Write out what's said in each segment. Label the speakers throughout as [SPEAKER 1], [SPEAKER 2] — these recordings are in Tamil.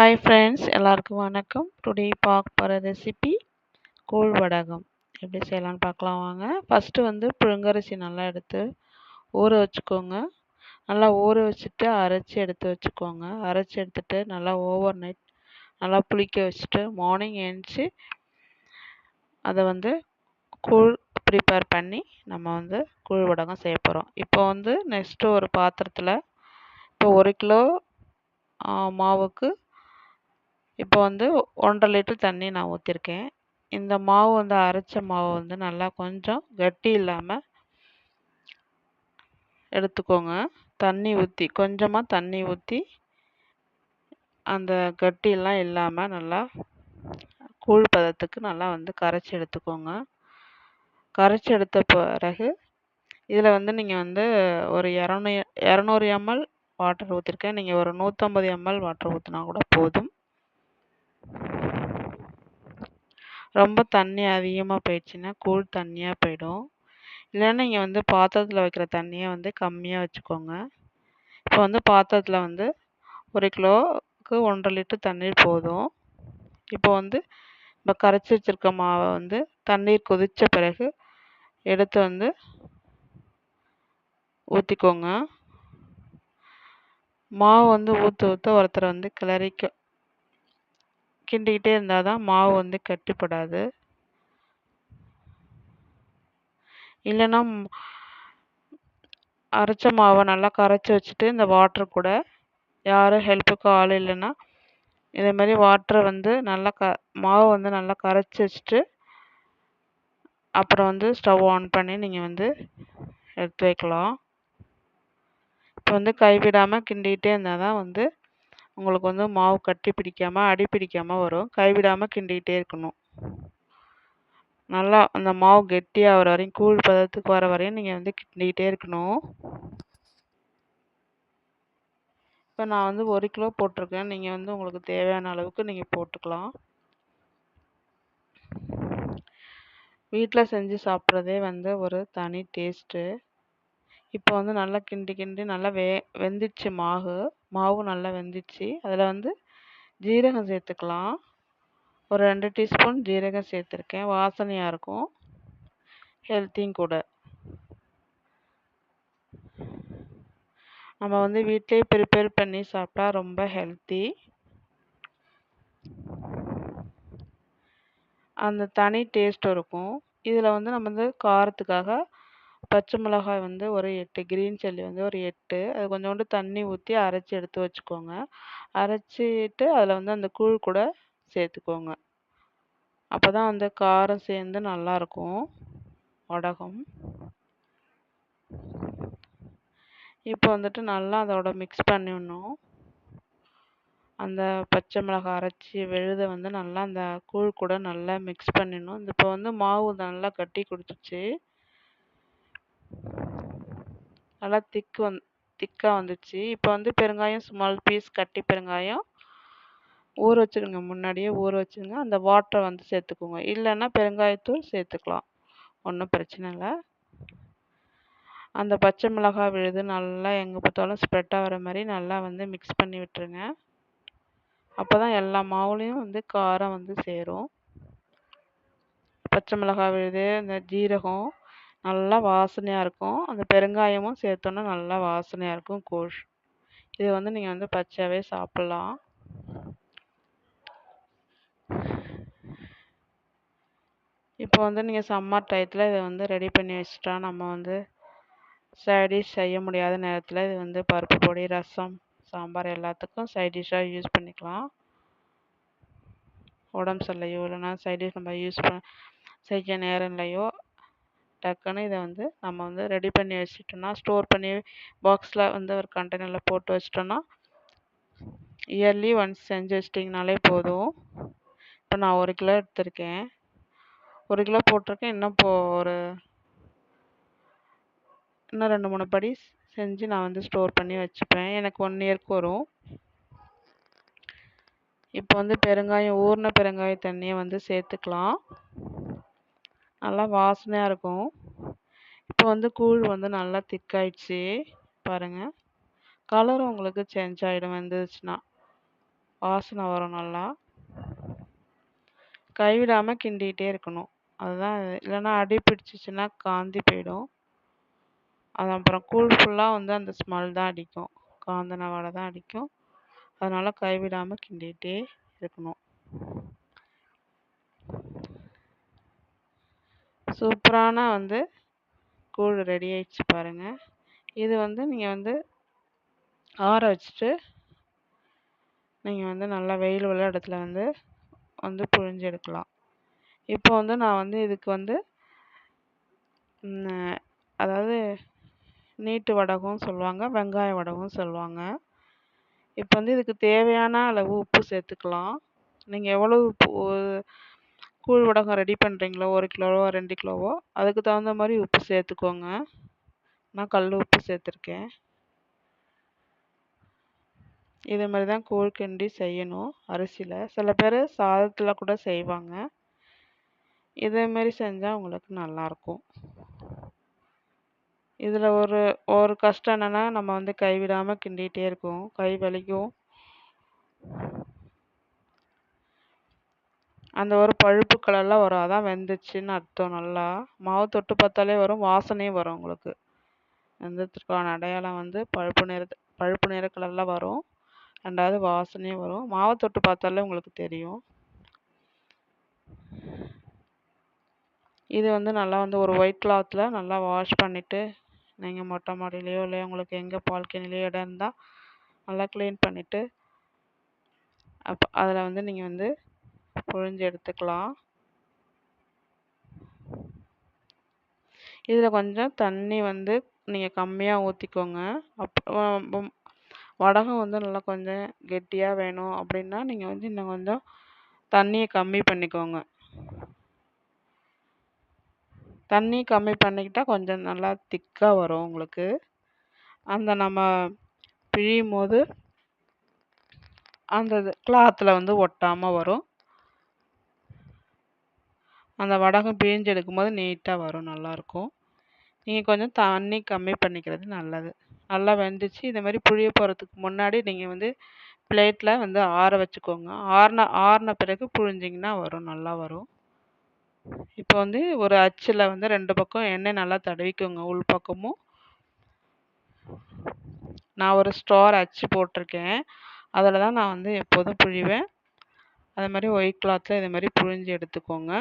[SPEAKER 1] ஹாய் ஃப்ரெண்ட்ஸ் எல்லாருக்கும் வணக்கம். டுடே பார்க்க போகிற ரெசிபி கூழ் வடகம் எப்படி செய்யலாம்னு பார்க்கலாம் வாங்க. ஃபஸ்ட்டு வந்து புழுங்கரிசி நல்லா எடுத்து ஊற வச்சுக்கோங்க. நல்லா ஊற வச்சுட்டு அரைச்சி எடுத்து வச்சுக்கோங்க. அரைச்சி எடுத்துட்டு நல்லா ஓவர் நைட் நல்லா புளிக்க வச்சுட்டு மார்னிங் எழுந்துச்சி அதை வந்து கூழ் ப்ரிப்பேர் பண்ணி நம்ம வந்து கூழ் வடகம் செய்ய போகிறோம் இப்போ வந்து நெக்ஸ்ட்டு ஒரு பாத்திரத்தில் இப்போ ஒரு கிலோ மாவுக்கு இப்போ வந்து ஒன்றரை லிட்டர் தண்ணி நான் ஊற்றிருக்கேன் இந்த மாவு வந்து அரைச்ச மாவு வந்து நல்லா கொஞ்சம் கட்டி இல்லாமல் எடுத்துக்கோங்க. தண்ணி ஊற்றி கொஞ்சமாக தண்ணி ஊற்றி அந்த கட்டியெல்லாம் இல்லாமல் நல்லா கூழ் பதத்துக்கு நல்லா வந்து கரைச்சி எடுத்துக்கோங்க. கரைச்சி எடுத்த பிறகு இதில் வந்து நீங்கள் வந்து ஒரு இரநூ இரநூறு எம்எல் வாட்டர் ஊற்றிருக்கேன் நீங்கள் ஒரு நூற்றம்பது எம்எல் வாட்டர் ஊற்றினா கூட போதும். ரொம்ப தண்ணி அதிகமாக போயிடுச்சுன்னா கூழ் தண்ணியாக போயிடும். இல்லைன்னா நீங்கள் வந்து பாத்திரத்தில் வைக்கிற தண்ணியை வந்து கம்மியாக வச்சுக்கோங்க. இப்போ வந்து பாத்திரத்தில் வந்து ஒரு கிலோவுக்கு ஒன்றரை லிட்டர் தண்ணீர் போதும். இப்போ வந்து இப்போ கரைச்சி வச்சுருக்க மாவை வந்து தண்ணீர் கொதித்த பிறகு எடுத்து வந்து ஊற்றிக்கோங்க மாவு வந்து ஊற்ற ஊற்ற ஒருத்தர் வந்து கிளறிக்க கிண்டிக்கிட்டே இருந்தால் தான் மாவு வந்து கட்டிப்படாது. இல்லைன்னா அரைச்ச மாவை நல்லா கரைச்சி வச்சுட்டு இந்த வாட்ரு கூட யாரும் ஹெல்ப்புக்கு ஆள் இல்லைன்னா இதேமாரி வாட்டரை வந்து நல்லா க மாவு வந்து நல்லா கரைச்சி வச்சுட்டு அப்புறம் வந்து ஸ்டவ் ஆன் பண்ணி நீங்கள் வந்து எடுத்து வைக்கலாம். இப்போ வந்து கைவிடாமல் கிண்டிகிட்டே இருந்தால் தான் வந்து உங்களுக்கு வந்து மாவு கட்டி பிடிக்காமல் அடி பிடிக்காமல் வரும். கைவிடாமல் கிண்டிக்கிட்டே இருக்கணும். நல்லா அந்த மாவு கெட்டியாக வர வரையும் கூழ் பதத்துக்கு வர வரையும் நீங்கள் வந்து கிண்டிக்கிட்டே இருக்கணும். இப்போ நான் வந்து ஒரு கிலோ போட்டிருக்கேன். நீங்கள் வந்து உங்களுக்கு தேவையான அளவுக்கு நீங்கள் போட்டுக்கலாம். வீட்டில் செஞ்சு சாப்பிட்றதே வந்து ஒரு தனி டேஸ்ட்டு. இப்போ வந்து நல்லா கிண்டி கிண்டி நல்லா வே வெந்துடுச்சு மாவு. மாவு நல்லா வெந்துச்சு. அதில் வந்து ஜீரகம் சேர்த்துக்கலாம். ஒரு ரெண்டு டீஸ்பூன் ஜீரகம் சேர்த்துருக்கேன். வாசனையாக இருக்கும். ஹெல்த்தியும் கூட. நம்ம வந்து வீட்டிலே ப்ரிப்பேர் பண்ணி சாப்பிட்டா ரொம்ப ஹெல்த்தி அந்த தனி டேஸ்ட் இருக்கும். இதில் வந்து நம்ம வந்து காரத்துக்காக பச்சை மிளகாய் வந்து ஒரு எட்டு கிரீன் சில்லி வந்து ஒரு எட்டு. அது கொஞ்சோண்டு தண்ணி ஊற்றி அரைச்சி எடுத்து வச்சுக்கோங்க. அரைச்சிட்டு அதில் வந்து அந்த கூழ் கூட சேர்த்துக்கோங்க. அப்போ தான் அந்த காரம் சேர்ந்து நல்லாயிருக்கும் வடகம். இப்போ வந்துட்டு நல்லா அதோட மிக்ஸ் பண்ணிடணும். அந்த பச்சை மிளகாய் அரைச்சி வெழுத வந்து நல்லா அந்த கூழ் கூட நல்லா மிக்ஸ் பண்ணிடணும். இப்போ வந்து மாவு நல்லா கட்டி கொடுத்துச்சு. நல்லா திக்கு வந் திக்காக வந்துச்சு. இப்போ வந்து பெருங்காயம் ஸ்மால் பீஸ் கட்டி பெருங்காயம் ஊற வச்சுருங்க முன்னாடியே ஊற வச்சுருங்க அந்த வாட்டரை வந்து சேர்த்துக்கோங்க. இல்லைன்னா பெருங்காயத்தூள் சேர்த்துக்கலாம். ஒன்றும் பிரச்சனை இல்லை. அந்த பச்சை மிளகாய் விழுது நல்லா எங்கே பார்த்தாலும் ஸ்ப்ரெட் ஆகிற மாதிரி நல்லா வந்து மிக்ஸ் பண்ணி விட்டுருங்க. அப்போ தான் எல்லா மாவுலேயும் வந்து காரம் வந்து சேரும். பச்சை மிளகாய் விழுது இந்த ஜீரகம் நல்லா வாசனையாக இருக்கும். அந்த பெருங்காயமும் சேர்த்தோன்னா நல்லா வாசனையாக இருக்கும் கூழ் இது வந்து நீங்கள் வந்து பச்சையாகவே சாப்பிட்லாம். இப்போ வந்து நீங்கள் சம்மர் டயத்தில் இதை வந்து ரெடி பண்ணி வச்சுட்டா நம்ம வந்து சைடிஷ் செய்ய முடியாத நேரத்தில் இது வந்து பருப்பு பொடி ரசம் சாம்பார் எல்லாத்துக்கும் சைடிஷ்ஷாக யூஸ் பண்ணிக்கலாம். உடம்பு சரியில்லையோ இல்லைனா சைடிஷ் நம்ம யூஸ் பண்ண செய்ய நேரம் இல்லையோ டக்குன்னு இதை வந்து நம்ம வந்து ரெடி பண்ணி வச்சுட்டோம்னா ஸ்டோர் பண்ணி பாக்ஸில் வந்து ஒரு கண்டெய்னரில் போட்டு வச்சிட்டோன்னா இயர்லி ஒன்ஸ் செஞ்சு வச்சிட்டிங்கனாலே போதும். இப்போ நான் ஒரு கிலோ எடுத்திருக்கேன். ஒரு கிலோ போட்டிருக்கேன். இன்னும் இப்போ ஒரு இன்னும் ரெண்டு மூணு படி செஞ்சு நான் வந்து ஸ்டோர் பண்ணி வச்சுப்பேன். எனக்கு ஒன் இயர்க்கு வரும். இப்போ வந்து பெருங்காயம் ஊறின பெருங்காய தண்ணியை வந்து சேர்த்துக்கலாம். நல்லா வாசனையாக இருக்கும். இப்போ வந்து கூழ் வந்து நல்லா திக்காயிடுச்சு. பாருங்கள் கலரும் உங்களுக்கு சேஞ்ச் ஆகிடும் வந்துச்சுன்னா. வாசனை வரும் நல்லா. கைவிடாமல் கிண்டிகிட்டே இருக்கணும். அதுதான் இல்லைன்னா அடி பிடிச்சிச்சின்னா காந்தி போயிடும். அது அப்புறம் கூழ் ஃபுல்லாக வந்து அந்த ஸ்மெல் தான் அடிக்கும். காந்தின வாடை தான் அடிக்கும். அதனால் கைவிடாமல் கிண்டிகிட்டே இருக்கணும். சூப்பரான வந்து கூழ் ரெடி ஆயிடுச்சு பாருங்கள் இது வந்து நீங்கள் வந்து ஆற வச்சுட்டு நீங்கள் வந்து நல்லா வெயில் உள்ள இடத்துல வந்து வந்து புழிஞ்சு எடுக்கலாம். இப்போ வந்து நான் வந்து இதுக்கு வந்து அதாவது நீட்டு வடகம் சொல்லுவாங்க வெங்காய வடகம் சொல்லுவாங்க. இப்போ வந்து இதுக்கு தேவையான அளவு உப்பு சேர்த்துக்கலாம். நீங்கள் எவ்வளவு கூழ் வடகம் ரெடி பண்ணுறீங்களோ ஒரு கிலோவோ ரெண்டு கிலோவோ? அதுக்கு தகுந்த மாதிரி உப்பு சேர்த்துக்கோங்க. நான் கல் உப்பு சேர்த்துருக்கேன். இதே மாதிரி தான் கூழ் கிண்டி செய்யணும் அரிசியில். சில பேர் சாதத்தில் கூட செய்வாங்க. இதேமாரி செஞ்சால் உங்களுக்கு நல்லாயிருக்கும் இதில் ஒரு ஒரு கஷ்டம் என்னென்னா நம்ம வந்து கைவிடாமல் கிண்டிகிட்டே இருக்கும். கை வலிக்கும். அந்த ஒரு பழுப்பு கலரில் வரும். அதான் வெந்துச்சுன்னு அர்த்தம் நல்லா. மாவு தொட்டு பார்த்தாலே வரும். வாசனையும் வரும் உங்களுக்கு. வெந்ததுக்கான அடையாளம் வந்து பழுப்பு நிற பழுப்பு நிற கலரில் வரும். ரெண்டாவது வாசனையும் வரும். மாவை தொட்டு பார்த்தாலே உங்களுக்கு தெரியும். இது வந்து நல்லா வந்து ஒரு ஒயிட் கிளாத்தில் நல்லா வாஷ் பண்ணிவிட்டு நீங்கள் மொட்டை மாடியிலையோ இல்லை உங்களுக்கு எங்கே பால்கனிலையோ இடம் இருந்தால் நல்லா க்ளீன் பண்ணிவிட்டு அப்போ அதில் வந்து நீங்கள் வந்து புழிஞ்சு எடுத்துக்கலாம். இதில் கொஞ்சம் தண்ணி வந்து நீங்கள் கம்மியாக ஊற்றிக்கோங்க அப்புறம் வடகம் வந்து நல்லா கொஞ்சம் கெட்டியாக வேணும் அப்படின்னா நீங்கள் வந்து இன்னும் கொஞ்சம் தண்ணியை கம்மி பண்ணிக்கோங்க. தண்ணி கம்மி பண்ணிக்கிட்டால் கொஞ்சம் நல்லா திக்காக வரும் உங்களுக்கு. அந்த நம்ம பிழியும் போது அந்த இது கிளாத்தில் வந்து ஒட்டாமல் வரும். அந்த வடகம் பிழிஞ்சு எடுக்கும்போது நீட்டாக வரும் நல்லாயிருக்கும் நீங்கள் கொஞ்சம் தண்ணி கம்மி பண்ணிக்கிறது நல்லது. நல்லா வெந்துச்சு இந்த மாதிரி புழிய போகிறதுக்கு முன்னாடி நீங்கள் வந்து பிளேட்டில் வந்து ஆற வச்சுக்கோங்க. ஆறின ஆறின பிறகு புழிஞ்சிங்கன்னா வரும் நல்லா வரும். இப்போ வந்து ஒரு அச்சில் வந்து ரெண்டு பக்கம் எண்ணெய் நல்லா தடவிக்கோங்க உள் பக்கமும். நான் ஒரு ஸ்டோர் அச்சு போட்டிருக்கேன். அதில் தான் நான் வந்து எப்போதும் புழிவேன். அதே மாதிரி ஒயிட் கிளாத்தில் இதை மாதிரி புழிஞ்சு எடுத்துக்கோங்க.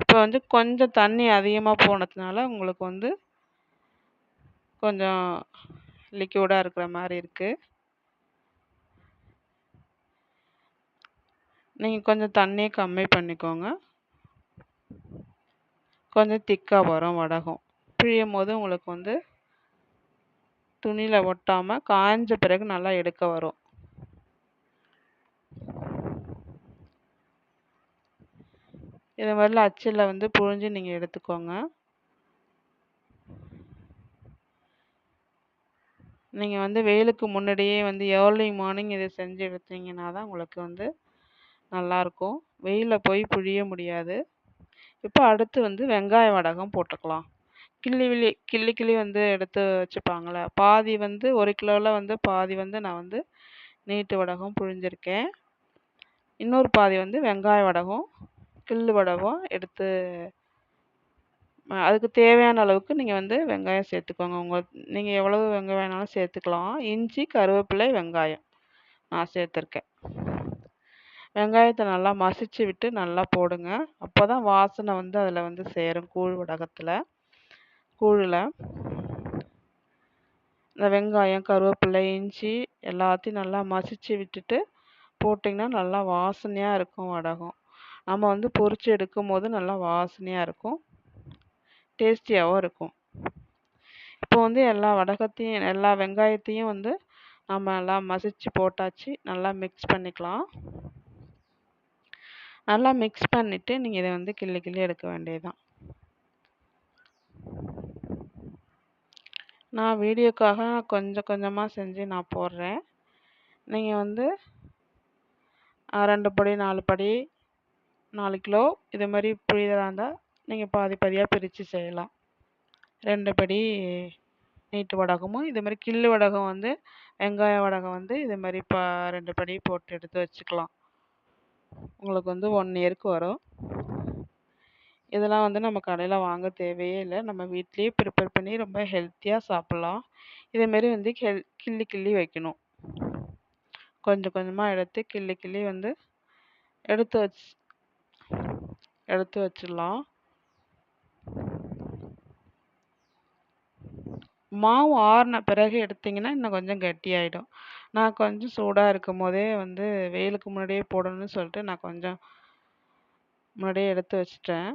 [SPEAKER 1] இப்போ வந்து கொஞ்சம் தண்ணி அதிகமாக போனதுனால உங்களுக்கு வந்து கொஞ்சம் லிக்யூடாக இருக்கிற மாதிரி இருக்குது நீங்கள் கொஞ்சம் தண்ணியை கம்மி பண்ணிக்கோங்க. கொஞ்சம் திக்காக வரும் வடகம். பிழியும் போது உங்களுக்கு வந்து துணியில் ஒட்டாமல் காய்ஞ்ச பிறகு நல்லா எடுக்க வரும். இது மாதிரிலாம் அச்சில் வந்து புழிஞ்சு நீங்கள் எடுத்துக்கோங்க. நீங்கள் வந்து வெயிலுக்கு முன்னாடியே வந்து ஏர்லி மார்னிங் இதை செஞ்சு எடுத்தீங்கன்னா தான் உங்களுக்கு வந்து நல்லாயிருக்கும். வெயிலில் போய் புழிய முடியாது. இப்போ அடுத்து வந்து வெங்காய வடகம் போட்டுக்கலாம். கிள்ளி விழி கிள்ளி கிள்ளி வந்து எடுத்து வச்சுப்பாங்களே பாதி வந்து ஒரு கிலோவில் வந்து பாதி வந்து நான் வந்து நீட்டு வடகம் புழிஞ்சிருக்கேன். இன்னொரு பாதி வந்து வெங்காய வடகம். கிள்ளு வடவும் எடுத்து அதுக்கு தேவையான அளவுக்கு நீங்கள் வந்து வெங்காயம் சேர்த்துக்கோங்க. உங்கள் நீங்கள் எவ்வளவு வெங்காயம் வேணாலும் சேர்த்துக்கலாம். இஞ்சி கருவேப்பிலை வெங்காயம் நான் சேர்த்துருக்கேன். வெங்காயத்தை நல்லா மசிச்சு விட்டு நல்லா போடுங்க. அப்போ தான் வாசனை வந்து அதில் வந்து சேரும் கூழ் வடகத்தில். கூழில் இந்த வெங்காயம் கருவேப்பிலை இஞ்சி எல்லாத்தையும் நல்லா மசிச்சு விட்டுட்டு போட்டிங்கன்னா நல்லா வாசனையாக இருக்கும் வடகம். நம்ம வந்து பொரித்து எடுக்கும் போது நல்லா வாசனையாக இருக்கும். டேஸ்டியாகவும் இருக்கும். இப்போ வந்து எல்லா வடகத்தையும் எல்லா வெங்காயத்தையும் வந்து நம்ம நல்லா மசிச்சு போட்டாச்சு. நல்லா மிக்ஸ் பண்ணிக்கலாம். நல்லா மிக்ஸ் பண்ணிவிட்டு நீங்கள் இதை வந்து கிள்ளி கிள்ளி எடுக்க வேண்டியதுதான். நான் வீடியோக்காக கொஞ்சம் கொஞ்சமாக செஞ்சு நான் போடுறேன். நீங்கள் வந்து ரெண்டு படி நாலு படி நாலு கிலோ இது மாதிரி புழியறதா இருந்தால் நீங்கள் பாதி பாதியாக பிரித்து செய்யலாம். ரெண்டு படி நீட்டு வடகமும் இது மாதிரி கிள்ளு வடகம் வந்து வெங்காய வடகம் வந்து இது மாதிரி பா ரெண்டு படி போட்டு எடுத்து வச்சுக்கலாம். உங்களுக்கு வந்து ஒன் இயருக்கு வரும். இதெல்லாம் வந்து நம்ம கடையில் வாங்க தேவையே இல்லை. நம்ம வீட்லேயே ப்ரிப்பேர் பண்ணி ரொம்ப ஹெல்த்தியாக சாப்பிட்லாம். இதேமாரி வந்து ஹெல் கிள்ளி கிள்ளி வைக்கணும். கொஞ்சம் கொஞ்சமாக எடுத்து கிள்ளி கிள்ளி வந்து எடுத்து வச்சு எடுத்து வச்சிடலாம். மாவு ஆறின பிறகு எடுத்திங்கன்னா இன்னும் கொஞ்சம் கட்டியாயிடும். நான் கொஞ்சம் சூடாக இருக்கும் போதே வந்து வெயிலுக்கு முன்னாடியே போடணும்னு சொல்லிட்டு நான் கொஞ்சம் முன்னாடியே எடுத்து வச்சிட்டேன்.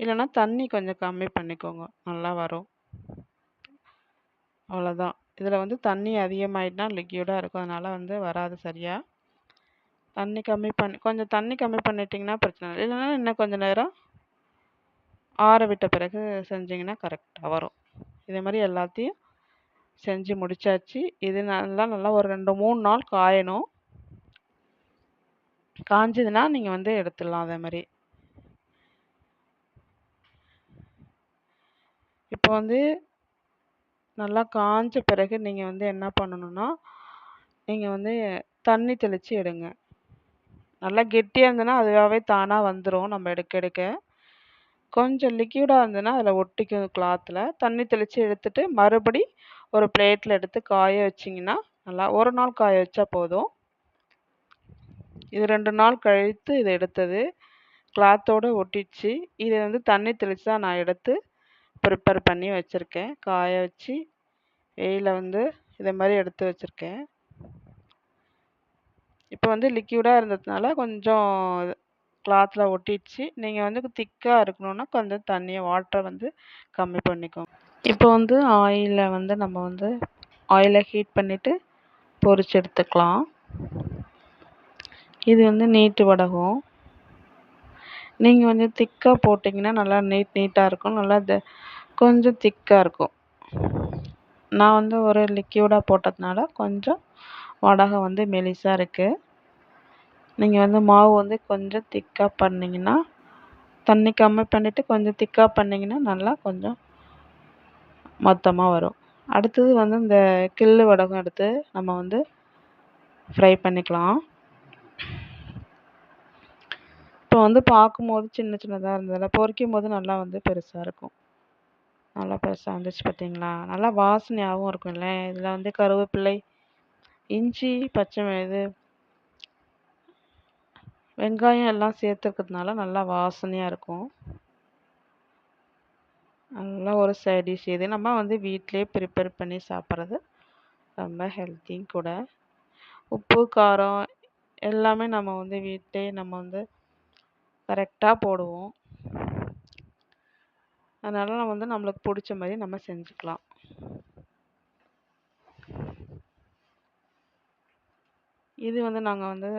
[SPEAKER 1] இல்லைன்னா தண்ணி கொஞ்சம் கம்மி பண்ணிக்கோங்க. நல்லா வரும். அவ்வளோதான் இதில் வந்து தண்ணி அதிகமாயிட்டுனா லிக்யூடாக இருக்கும். அதனால் வந்து வராது சரியாக தண்ணி கம்மி பண்ணி கொஞ்சம் தண்ணி கம்மி பண்ணிட்டிங்கன்னா பிரச்சனை இல்லை. இல்லைன்னா இன்னும் கொஞ்சம் நேரம் ஆற விட்ட பிறகு செஞ்சிங்கன்னா கரெக்டாக வரும். இதே மாதிரி எல்லாத்தையும் செஞ்சு முடிச்சாச்சு. இது நல்லா நல்லா ஒரு ரெண்டு மூணு நாள் காயணும். காஞ்சதுன்னா நீங்கள் வந்து எடுத்துடலாம் அதே மாதிரி. இப்போ வந்து நல்லா காஞ்ச பிறகு நீங்கள் வந்து என்ன பண்ணணுன்னா நீங்கள் வந்து தண்ணி தெளித்து எடுங்க. நல்லா கெட்டியாக இருந்ததுன்னா அதுவாகவே தானாக வந்துடும் நம்ம எடுக்க எடுக்க. கொஞ்சம் லிக்யூடாக இருந்ததுன்னா அதில் ஒட்டிக்கும் கிளாத்தில் தண்ணி தெளித்து எடுத்துட்டு மறுபடி ஒரு பிளேட்டில் எடுத்து காய வச்சிங்கன்னா நல்லா ஒரு நாள் காய வச்சா போதும். இது ரெண்டு நாள் கழித்து இதை எடுத்தது. கிளாத்தோடு ஒட்டிடுச்சு. இதை வந்து தண்ணி தெளித்து தான் நான் எடுத்து ப்ரிப்பேர் பண்ணி வச்சுருக்கேன். காய வச்சு வெயிலில் வந்து இதை மாதிரி எடுத்து வச்சுருக்கேன். இப்போ வந்து லிக்யூடாக இருந்ததுனால கொஞ்சம் கிளாத்தில் ஒட்டிடுச்சு. நீங்கள் வந்து திக்காக இருக்கணுன்னா கொஞ்சம் தண்ணியை வாட்டரை வந்து கம்மி பண்ணிக்கோங்க. இப்போ வந்து ஆயிலில் வந்து நம்ம வந்து ஆயிலை ஹீட் பண்ணிவிட்டு பொரிச்சு எடுத்துக்கலாம். இது வந்து நீட்டு வடகம். நீங்கள் வந்து திக்காக போட்டிங்கன்னா நல்லா நீட் நீட்டாக இருக்கும். நல்லா த கொஞ்சம் திக்காக இருக்கும். நான் வந்து ஒரு லிக்யூடாக போட்டதுனால கொஞ்சம் வடகம் வந்து மெலிசாக இருக்குது நீங்கள் வந்து மாவு வந்து கொஞ்சம் திக்காக பண்ணிங்கன்னா தண்ணி கம்மி பண்ணிவிட்டு கொஞ்சம் திக்காக பண்ணிங்கன்னா நல்லா கொஞ்சம் மொத்தமாக வரும். அடுத்தது வந்து இந்த கிள்ளு வடகம் எடுத்து நம்ம வந்து ஃப்ரை பண்ணிக்கலாம். இப்போ வந்து பார்க்கும்போது சின்ன சின்னதாக இருந்ததில் பொறிக்கும் போது நல்லா வந்து பெருசாக இருக்கும். நல்லா பெருசாக வந்துச்சு பார்த்தீங்களா நல்லா வாசனையாகவும் இருக்கும்ல இதில் வந்து கருவேப்பிலை இஞ்சி பச்சை இது வெங்காயம் எல்லாம் சேர்த்துருக்கிறதுனால நல்லா வாசனையாக இருக்கும். நல்லா ஒரு சைட் டிஷ் இது. நம்ம வந்து வீட்டிலே ப்ரிப்பேர் பண்ணி சாப்பிட்றது ரொம்ப ஹெல்த்தியும் கூட. உப்பு காரம் எல்லாமே நம்ம வந்து வீட்டிலே நம்ம வந்து கரெக்டாக போடுவோம். அதனால் நம்ம வந்து நம்மளுக்கு பிடிச்ச மாதிரி நம்ம செஞ்சுக்கலாம். இது வந்து நாங்கள் வந்து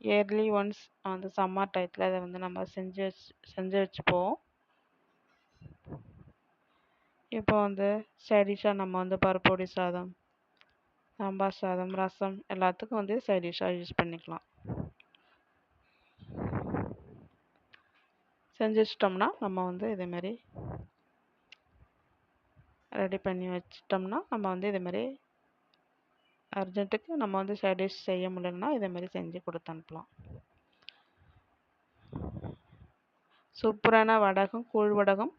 [SPEAKER 1] இயர்லி ஒன்ஸ் அந்த சம்மர் டயத்தில் அதை வந்து நம்ம செஞ்சு வச்சு செஞ்சு வச்சுப்போம். இப்போ வந்து சைடிஷாக நம்ம வந்து பருப்பொடி சாதம் சாம்பார் சாதம் ரசம் எல்லாத்துக்கும் வந்து சைடிஷாக யூஸ் பண்ணிக்கலாம். செஞ்சு வச்சிட்டோம்னா நம்ம வந்து இதேமாரி ரெடி பண்ணி வச்சிட்டோம்னா நம்ம வந்து இதேமாரி அர்ஜென்ட்டுக்கு நம்ம வந்து சைட் டிஷ் செய்ய முடியலன்னா இதேமாரி செஞ்சு கொடுத்து அனுப்பலாம். சூப்பரான வடகம் கூழ் வடகம்.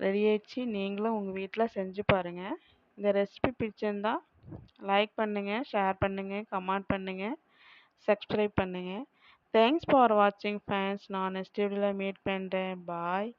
[SPEAKER 1] ரெடி ஆயிடுச்சு. நீங்களும் உங்கள் வீட்டில் செஞ்சு பாருங்கள் இந்த ரெசிபி பிடிச்சிருந்தா லைக் பண்ணுங்கள் ஷேர் பண்ணுங்கள் கமெண்ட் பண்ணுங்கள் சப்ஸ்கிரைப் பண்ணுங்கள் தேங்க்ஸ் ஃபார் வாட்சிங் ஃபேன்ஸ் நான் நெக்ஸ்ட் வீடியோவில் மீட் பண்ணுறேன் பாய்